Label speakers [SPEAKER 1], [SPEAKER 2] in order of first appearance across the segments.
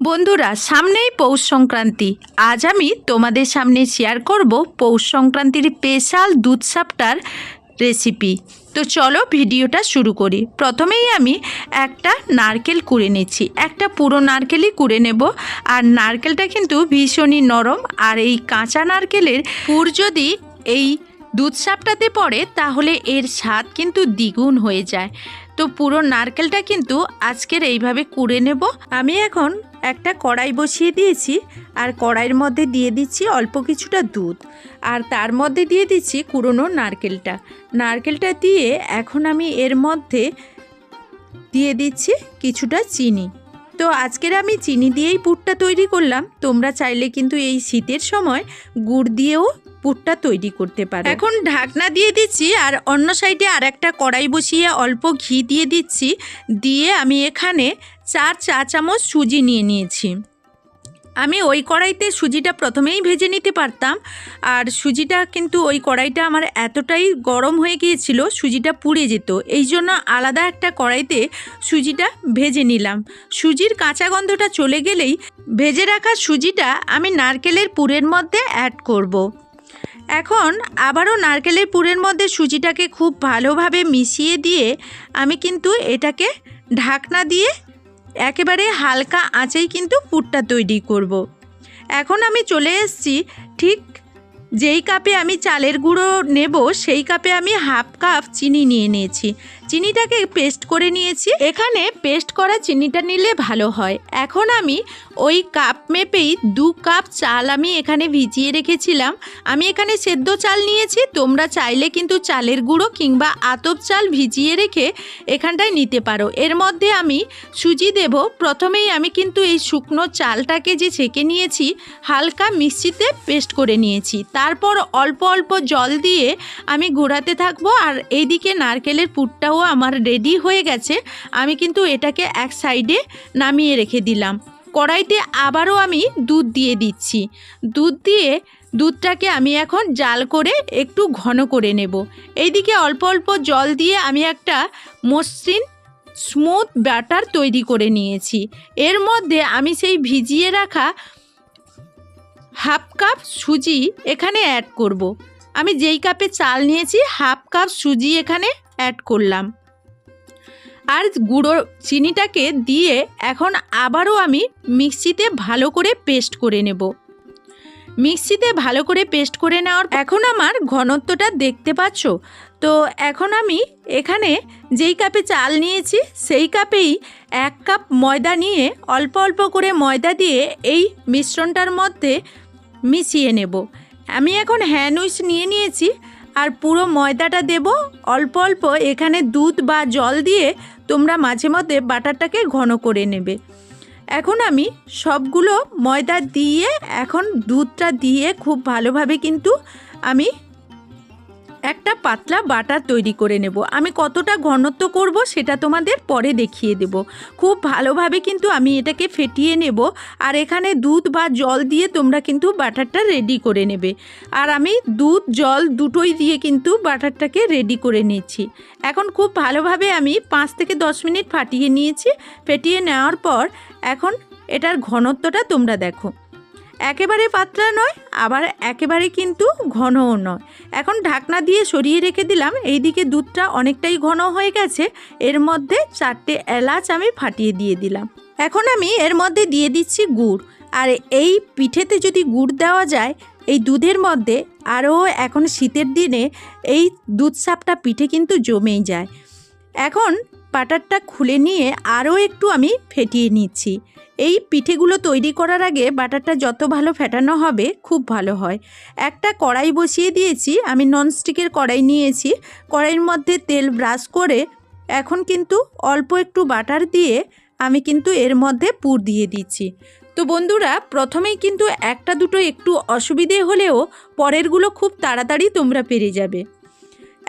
[SPEAKER 1] বন্ধুরা, সামনেই পৌষ সংক্রান্তি। আজ আমি তোমাদের সামনে শেয়ার করব পৌষ সংক্রান্তির স্পেশাল দুধ সাপটার রেসিপি তো চলো ভিডিওটা শুরু করি। প্রথমেই আমি একটা নারকেল কুড়ে নিচ্ছি। একটা পুরো নারকেলই কুড়ে নেব। আর নারকেলটা কিন্তু ভীষণই নরম। আর এই কাঁচা নারকেলের পুর যদি এই দুধ সাপটাতে পড়ে, তাহলে এর স্বাদ কিন্তু দ্বিগুণ হয়ে যায়। তো পুরো নারকেলটা কিন্তু আজকের এইভাবে কুড়ে নেব। আমি এখন একটা কড়াই বসিয়ে দিয়েছি, আর কড়াইয়ের মধ্যে দিয়ে দিচ্ছি অল্প কিছুটা দুধ, আর তার মধ্যে দিয়ে দিচ্ছি কুড়োনো নারকেলটা। নারকেলটা দিয়ে এখন আমি এর মধ্যে দিয়ে দিচ্ছি কিছুটা চিনি। তো আজকের আমি চিনি দিয়েই পুরটা তৈরি করলাম। তোমরা চাইলে কিন্তু এই শীতের সময় গুড় দিয়েও পুরটা তৈরি করতে পারো। এখন ঢাকনা দিয়ে দিচ্ছি আর অন্য সাইডে আর একটা কড়াই বসিয়ে অল্প ঘি দিয়ে দিচ্ছি। দিয়ে আমি এখানে চার চা চামচ সুজি নিয়ে নিয়েছি। আমি ওই কড়াইতে সুজিটা প্রথমেই ভেজে নিতে পারতাম। আর সুজিটা কিন্তু ওই কড়াইটা আমার এতটাই গরম হয়ে গিয়েছিল, সুজিটা পুড়ে যেত। এই জন্য আলাদা একটা কড়াইতে সুজিটা ভেজে নিলাম। সুজির কাঁচা গন্ধটা চলে গেলেই ভেজে রাখা সুজিটা আমি নারকেলের পুরের মধ্যে অ্যাড করব। এখন আবারও নারকেলের পুরের মধ্যে সুজিটাকে খুব ভালোভাবে মিশিয়ে দিয়ে আমি কিন্তু এটাকে ঢাকনা দিয়ে একেবারে হালকা আঁচেই কিন্তু পুরটা তৈরি করব। এখন আমি চলে এসছি ঠিক যেই কাপে আমি চালের গুঁড়ো নেব, সেই কাপে আমি হাফ কাপ চিনি নিয়ে নিয়েছি চিনিটাকে পেস্ট করে নিয়েছি। এখানে পেস্ট করা চিনিটা নিলে ভালো হয়। এখন আমি ওই কাপ মেপেই দু কাপ চাল আমি এখানে ভিজিয়ে রেখেছিলাম। আমি এখানে সেদ্ধ চাল নিয়েছি, তোমরা চাইলে কিন্তু চালের গুঁড়ো কিংবা আতপ চাল ভিজিয়ে রেখে এখানটায় নিতে পারো। এর মধ্যে আমি সুজি দেব। প্রথমেই আমি কিন্তু এই শুকনো চালটাকে যে ছেঁকে নিয়েছি, হালকা মিক্সিতে পেস্ট করে নিয়েছি। তারপর অল্প অল্প জল দিয়ে আমি ঘোরাতে থাকব। আর এইদিকে নারকেলের পুরটাও আমার রেডি হয়ে গেছে, আমি কিন্তু এটাকে এক সাইডে নামিয়ে রেখে দিলাম। কড়াইতে আবারও আমি দুধ দিয়ে দিচ্ছি। দুধ দিয়ে দুধটাকে আমি এখন জাল করে একটু ঘন করে নেব। এইদিকে অল্প অল্প জল দিয়ে আমি একটা মসৃণ স্মুথ ব্যাটার তৈরি করে নিয়েছি। এর মধ্যে আমি সেই ভিজিয়ে রাখা হাফ কাপ সুজি এখানে অ্যাড করব। আমি যেই কাপে চাল নিয়েছি হাফ কাপ সুজি এখানে অ্যাড করলাম। আর গুঁড়ো চিনিটাকে দিয়ে এখন আবারও আমি মিক্সিতে ভালো করে পেস্ট করে নেব। মিক্সিতে ভালো করে পেস্ট করে নেওয়ার এখন আমার ঘনত্বটা দেখতে পাচ্ছ? তো এখন আমি এখানে যেই কাপে চাল নিয়েছি, সেই কাপেই এক কাপ ময়দা নিয়ে অল্প অল্প করে ময়দা দিয়ে এই মিশ্রণটার মধ্যে মিশিয়ে নেব। আমি এখন হ্যান্ড উইচ নিয়ে নিয়েছি। আর পুরো ময়দাটা দেব। অল্প অল্প এখানে দুধ বা জল দিয়ে তোমরা মাঝে মধ্যে বাটারটাকে ঘন করে নেবে। এখন আমি সবগুলো ময়দা দিয়ে, এখন দুধটা দিয়ে খুব ভালোভাবে কিন্তু আমি একটা পাতলা বাটার তৈরি করে নেব। আমি কতটা ঘনত্ব করব সেটা তোমাদের পরে দেখিয়ে দেব। খুব ভালোভাবে কিন্তু আমি এটাকে ফেটিয়ে নেব আর এখানে দুধ বা জল দিয়ে তোমরা কিন্তু বাটারটা রেডি করে নেবে। আর আমি দুধ, জল দুটোই দিয়ে কিন্তু বাটারটাকে রেডি করে নিচ্ছি এখন খুব ভালোভাবে আমি পাঁচ থেকে দশ মিনিট ফাটিয়ে নিয়েছি। ফেটিয়ে নেওয়ার পর এখন এটার ঘনত্বটা তোমরা দেখো। একেবারে পাতলা নয়, আবার একেবারে কিন্তু ঘনও নয়। এখন ঢাকনা দিয়ে সরিয়ে রেখে দিলাম। এইদিকে দুধটা অনেকটাই ঘন হয়ে গেছে। এর মধ্যে চারটে এলাচ আমি ফাটিয়ে দিয়ে দিলাম। এখন আমি এর মধ্যে দিয়ে দিচ্ছি গুড়। আর এই পিঠেতে যদি গুড় দেওয়া যায়, এই দুধের মধ্যে আরও এখন শীতের দিনে এই দুধ সাপটা পিঠে কিন্তু জমেই যায়। এখন বাটারটা খুলে নিয়ে আরও একটু আমি ফেটিয়ে নিচ্ছি। এই পিঠেগুলো তৈরি করার আগে বাটারটা যত ভালো ফেটানো হবে, খুব ভালো হয়। একটা কড়াই বসিয়ে দিয়েছি, আমি ননস্টিকের কড়াই নিয়েছি। কড়াইয়ের মধ্যে তেল ব্রাশ করে এখন কিন্তু অল্প একটু বাটার দিয়ে আমি কিন্তু এর মধ্যে পুর দিয়ে দিচ্ছি। তো বন্ধুরা, প্রথমেই কিন্তু একটা দুটো একটু অসুবিধে হলেও পরেরগুলো খুব তাড়াতাড়ি তোমরা পেরে যাবে।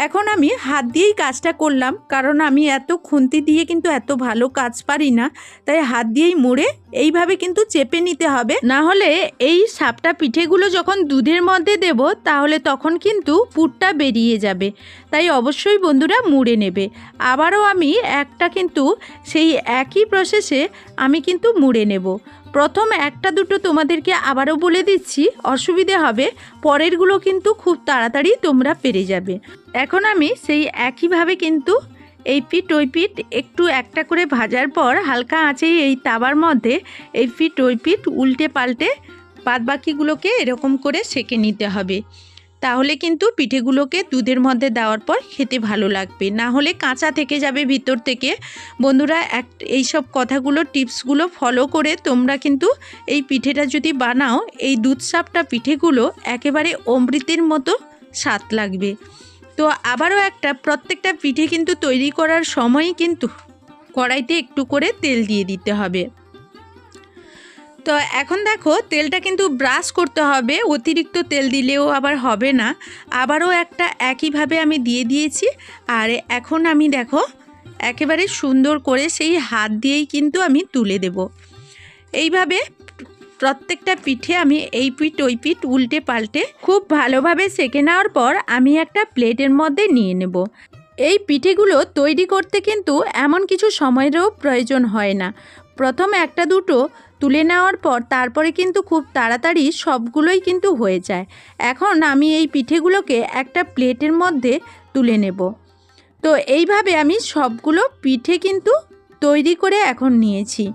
[SPEAKER 1] এখন আমি হাত দিয়েই কাজটা করলাম, কারণ আমি এত খুন্তি দিয়ে কিন্তু এত ভালো কাজ পারি না, তাই হাত দিয়েই মুড়ে এইভাবে কিন্তু চেপে নিতে হবে। না হলে এই সাপটা পিঠেগুলো যখন দুধের মধ্যে দেব, তাহলে তখন কিন্তু পুরটা বেরিয়ে যাবে। তাই অবশ্যই বন্ধুরা মুড়ে নেবে। আবারও আমি একটা কিন্তু সেই একই প্রসেসে আমি কিন্তু মুড়ে নেব। প্রথম একটা দুটো তোমাদেরকে আবারও বলে দিচ্ছি, অসুবিধে হবে, পরেরগুলো কিন্তু খুব তাড়াতাড়ি তোমরা পেরে যাবে। এখন আমি সেই একইভাবে কিন্তু এই পিট ওই পিট একটু একটা করে ভাজার পর হালকা আঁচেই এই তাবার মধ্যে এই পিট ওই পিট উল্টে পাল্টে বাদ বাকিগুলোকে এরকম করে সেঁকে নিতে হবে। তাহলে কিন্তু পিঠেগুলোকে দুধের মধ্যে দেওয়ার পর খেতে ভালো লাগবে। না হলে কাঁচা থেকে যাবে ভিতর থেকে। বন্ধুরা, এক, এইসব কথাগুলো, টিপসগুলো ফলো করে তোমরা কিন্তু এই পিঠেটা যদি বানাও, এই দুধ সাপটা পিঠেগুলো একেবারে অমৃতের মতো স্বাদ লাগবে। তো আবারও একটা, প্রত্যেকটা পিঠে কিন্তু তৈরি করার সময়ই কিন্তু কড়াইতে একটু করে তেল দিয়ে দিতে হবে। তো এখন দেখো, তেলটা কিন্তু ব্রাশ করতে হবে। অতিরিক্ত তেল দিলেও আবার হবে না। আবারও একটা একইভাবে আমি দিয়ে দিয়েছি। আর এখন আমি দেখো, একেবারে সুন্দর করে সেই হাত দিয়েই কিন্তু আমি তুলে দেব। এইভাবে প্রত্যেকটা পিঠে আমি এই পিঠ, ওই পিঠ উল্টে পাল্টে খুব ভালোভাবে সেকে নেওয়ার পর আমি একটা প্লেটের মধ্যে নিয়ে নেব। এই পিঠেগুলো তৈরি করতে কিন্তু এমন কিছু সময়েরও প্রয়োজন হয় না। প্রথম একটা দুটো তুলে নেওয়ার পর তারপরে কিন্তু খুব তাড়াতাড়ি সবগুলোই কিন্তু হয়ে যায়। এখন আমি এই পিঠেগুলোকে একটা প্লেটের মধ্যে তুলে নেব। তো এইভাবে আমি সবগুলো পিঠে কিন্তু তৈরি করে এখন নিয়েছি।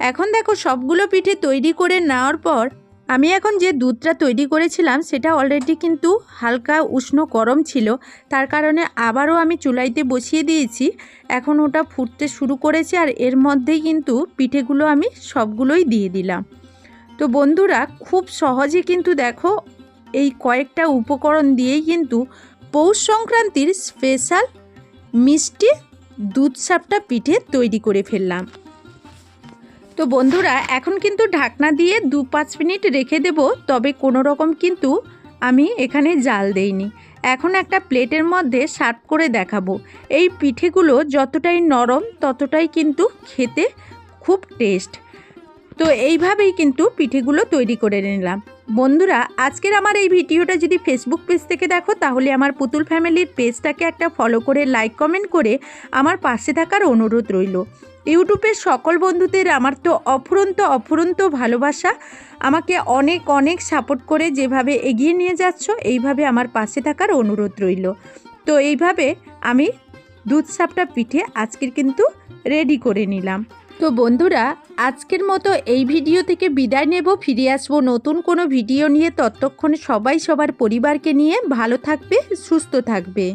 [SPEAKER 1] এখন দেখো সবগুলো পিঠে তৈরি করে নেওয়ার পর আমি এখন যে দুধটা তৈরি করেছিলাম, সেটা অলরেডি কিন্তু হালকা উষ্ণ গরম ছিল। তার কারণে আবারও আমি চুলাইতে বসিয়ে দিয়েছি। এখন ওটা ফুটতে শুরু করেছে আর এর মধ্যেই কিন্তু পিঠেগুলো আমি সবগুলোই দিয়ে দিলাম। তো বন্ধুরা, খুব সহজে কিন্তু দেখো, এই কয়েকটা উপকরণ দিয়েই কিন্তু পৌষ সংক্রান্তির স্পেশাল মিষ্টি দুধ সাপটা পিঠে তৈরি করে ফেললাম। তো বন্ধুরা, এখন কিন্তু ঢাকনা দিয়ে দু পাঁচ মিনিট রেখে দেব, তবে কোনো রকম কিন্তু আমি এখানে জাল দেইনি। এখন একটা প্লেটের মধ্যে সার্ভ করে দেখাবো। এই পিঠেগুলো যতটাই নরম, ততটাই কিন্তু খেতে খুব টেস্ট। তো এইভাবেই কিন্তু পিঠেগুলো তৈরি করে নিলাম। বন্ধুরা, আজকের আমার এই ভিডিওটা যদি ফেসবুক পেজ থেকে দেখো, তাহলে আমার পুতুল ফ্যামিলির পেজটাকে একটা ফলো করে লাইক কমেন্ট করে আমার পাশে থাকার অনুরোধ রইল। ইউটিউবের সকল বন্ধুদের আমার তো অফুরন্ত অফুরন্ত ভালোবাসা। আমাকে অনেক অনেক সাপোর্ট করে যেভাবে এগিয়ে নিয়ে যাচ্ছ, এইভাবে আমার পাশে থাকার অনুরোধ রইল। তো এইভাবে আমি দুধ সাপটা পিঠে আজকের কিন্তু রেডি করে নিলাম। তো বন্ধুরা, আজকের মতো এই ভিডিও থেকে বিদায় নেব। ফিরে আসব নতুন কোনো ভিডিও নিয়ে। ততক্ষণ সবাই সবার পরিবারকে নিয়ে ভালো থাকবে, সুস্থ থাকবে।